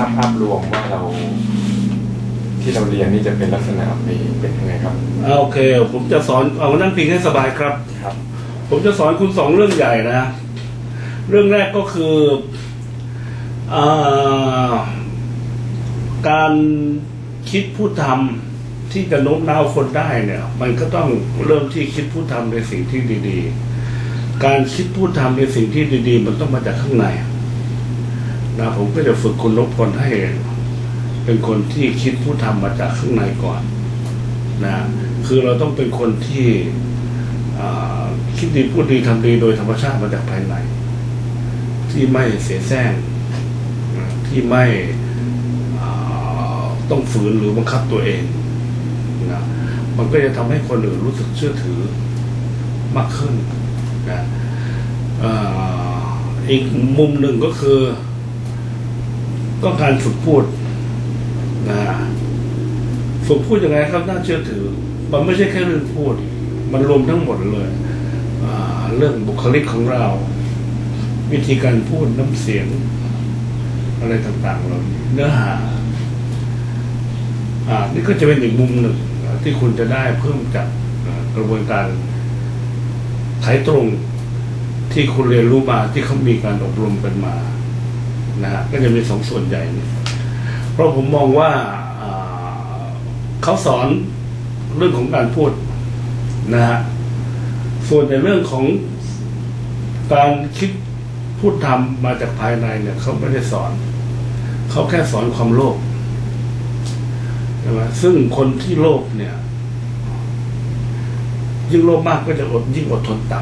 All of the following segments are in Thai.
ภาพภาพรวมว่าเราที่เราเรียนนี่จะเป็นลักษณะเป็นเป็นยังไงครับ อ่าโอเค ผมจะสอนเอานั่งพิงให้สบายครับ ครับ ผมจะสอนคุณสองเรื่องใหญ่นะ เรื่องแรกก็คืออาการคิดพูดทำที่จะโน้มน้าวคนได้เนี่ย มันก็ต้องเริ่มที่คิดพูดทำในสิ่งที่ดี ๆ การคิดพูดทำในสิ่งที่ดี ๆ มันต้องมาจากข้างใน นะผมก็จะฝึกคุณนพพลให้เป็นคนที่คิดพูดทำมาจากข้างในก่อนนะคือเราต้องเป็นคนที่คิดดีพูดดีทำดีโดยธรรมชาติมาจากภายใน ที่ไม่เสียแซงที่ไม่ต้องฝืนหรือบังคับตัวเองนะมันก็จะทำให้คนอื่นรู้สึกเชื่อถือมากขึ้นนะออีกมุมหนึ่งก็คือ ก็การฝึกพูดนะฝึกพูดยังไงครับน่าเชื่อถือ มันไม่ใช่แค่เรื่องพูด มันรวมทั้งหมดเลยเรื่องบุคลิกของเรา วิธีการพูดน้ำเสียง อะไรต่างๆเราเนื้อหาอ่านี่ก็จะเป็นอีกมุมหนึ่งที่คุณจะได้เพิ่มจากกระบวนการไขตรงที่คุณเรียนรู้มาที่เขามีการอบรมกันมา นะฮะก็จะมีสองส่วนใหญ่นี่เพราะผมมองว่าเขาสอนเรื่องของการพูดนะฮะส่วนในเรื่องของการคิดพูดทำมาจากภายในเนี่ยเขาไม่ได้สอน เขาแค่สอนความโลภใช่ไหมซึ่งคนที่โลภเนี่ย ยิ่งโลภมากก็จะอดยิ่งอดทนต่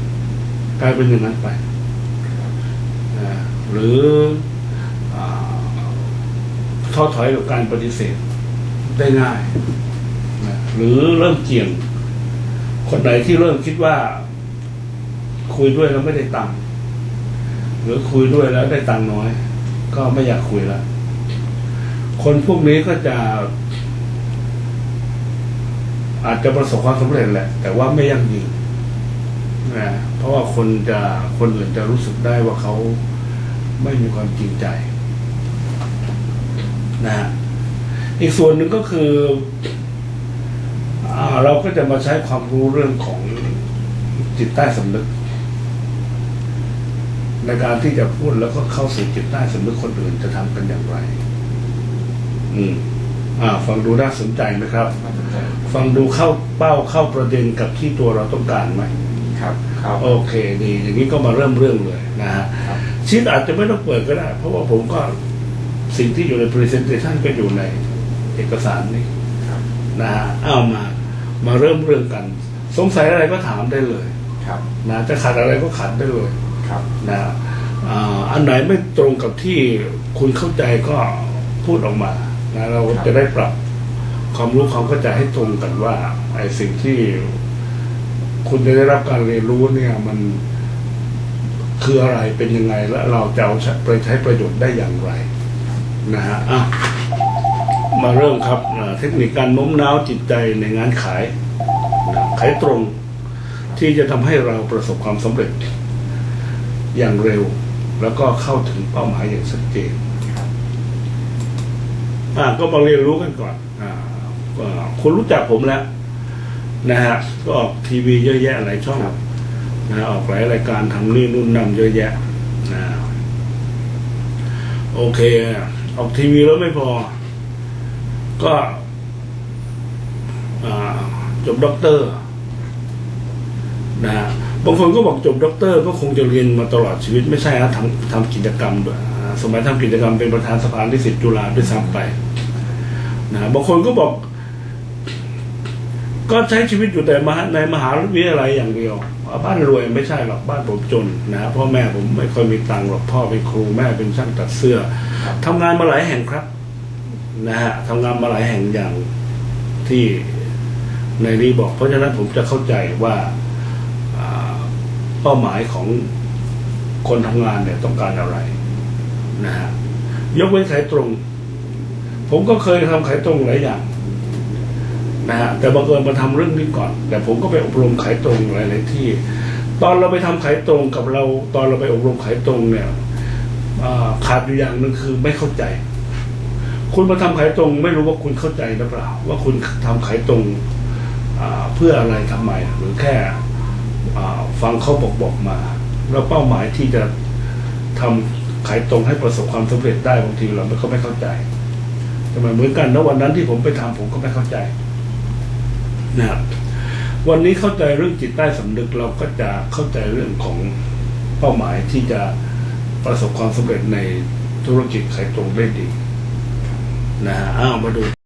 ำกลายเป็นอย่างนั้นไป หรืออ่าท้อถอยกับการปฏิเสธได้ง่าย หรือเริ่มเกี่ยง คนไหนที่เริ่มคิดว่า คุยด้วยแล้วไม่ได้ตังค์หรือคุยด้วยแล้วได้ตังค์น้อย ก็ไม่อยากคุยแล้ว คนพวกนี้ก็จะ อาจจะประสบความสำเร็จแหละ แต่ว่าไม่ยั่งยืนนะเพราะว่าคนจะคนอื่นจะรู้สึกได้ว่าเขา ไม่มีความจริงใจนะฮะอีกส่วนหนึ่งก็คืออาเราก็จะมาใช้ความรู้เรื่องของจิตใต้สำนึก ในการที่จะพูดแล้วก็เข้าสู่จิตใต้สำนึกคนอื่นจะทำกันอย่างไร อืม อ่า ฟังดูน่าสนใจไหมครับ ฟังดูเข้าเป้าเข้าประเด็นกับที่ตัวเราต้องการไหม ครับครับโอเคดีอย่างนี้ก็มาเริ่มเรื่องเลยนะฮะครับชีตอาจจะไม่ต้องเปิดก็ได้ เพราะว่าผมก็สิ่งที่อยู่ใน presentation ก็อยู่ในเอกสารนี้ครับนะฮะเอามามาเริ่มเรื่องกัน สงสัยอะไรก็ถามได้เลยครับนะจะขัดอะไรก็ขัดได้เลยครับนะอ่าอันไหนไม่ตรงกับที่คุณเข้าใจก็พูดออกมานะเราจะได้ปรับความรู้ความเข้าใจให้ตรงกันว่าไอ้สิ่งที่ คุณจะได้รับการเรียนรู้เนี่ยมันคืออะไรเป็นยังไงและเราจะเอาไปใช้ประโยชน์ได้อย่างไรนะฮะอะมาเริ่มครับเทคนิคการโน้มน้าวจิตใจในงานขายขายตรงที่จะทำให้เราประสบความสำเร็จ อย่างเร็ว แล้วก็เข้าถึงเป้าหมายอย่างชัดเจนอ่าก็มาเรียนรู้กันก่อนอ่าคุณรู้จักผมแล้ว นะฮะก็ออกทีวีเยอะแยะหลายช่องครับนะออกหลายรายการทำนี่นู่นนำเยอะแยะนะโอเค ออกทีวีแล้วไม่พอ ก็อ่าจบด็อกเตอร์นะฮะบางคนก็บอกจบด็อกเตอร์ก็คงจะเรียนมาตลอดชีวิตไม่ใช่นะทำทำกิจกรรมด้วยอ่าสมัยทำกิจกรรมเป็นประธานสภานิสิตจุฬาด้วยซ้ำไปนะฮะบางคนก็บอก ก็ใช้ชีวิตอยู่แต่มหาในมหาวิทยาลัยอย่างเดียว บ้านรวยไม่ใช่หรอกบ้านผมจนนะพ่อแม่ผมไม่ค่อยมีตังค์หรอกพ่อเป็นครูแม่เป็นช่างตัดเสื้อครับทำงานมาหลายแห่งครับนะฮะทำงานมาหลายแห่งอย่างที่ในนี้บอก เพราะฉะนั้นผมจะเข้าใจว่าเป้าหมายของคนทำงานเนี่ยต้องการอะไรนะฮะยกเว้นขายตรง ผมก็เคยทำขายตรงหลายอย่าง นะฮะแต่บังเอิญมาทำเรื่องนี้ก่อน แต่ผมก็ไปอบรมขายตรงหลายๆที่ ตอนเราไปทำขายตรงกับเรา ตอนเราไปอบรมขายตรงเนี่ยขาดอยู่อย่างหนึ่งคือไม่เข้าใจ คุณมาทำขายตรง ไม่รู้ว่าคุณเข้าใจหรือเปล่า ว่าคุณทำขายตรงเพื่ออะไรทำไมหรือแค่ฟังเขาบอกบอกมา แล้วเป้าหมายที่จะทำขายตรงให้ประสบความสำเร็จได้บางทีเราก็ไม่เข้าใจแต่มันเหมือนกันนะวันนั้นที่ผมไปทำผมก็ไม่เข้าใจ นะครับวันนี้เข้าใจเรื่องจิตใต้สำนึกเราก็จะเข้าใจเรื่องของเป้าหมายที่จะประสบความสำเร็จในธุรกิจขายตรงได้ดีนะฮะอ้าวมาดู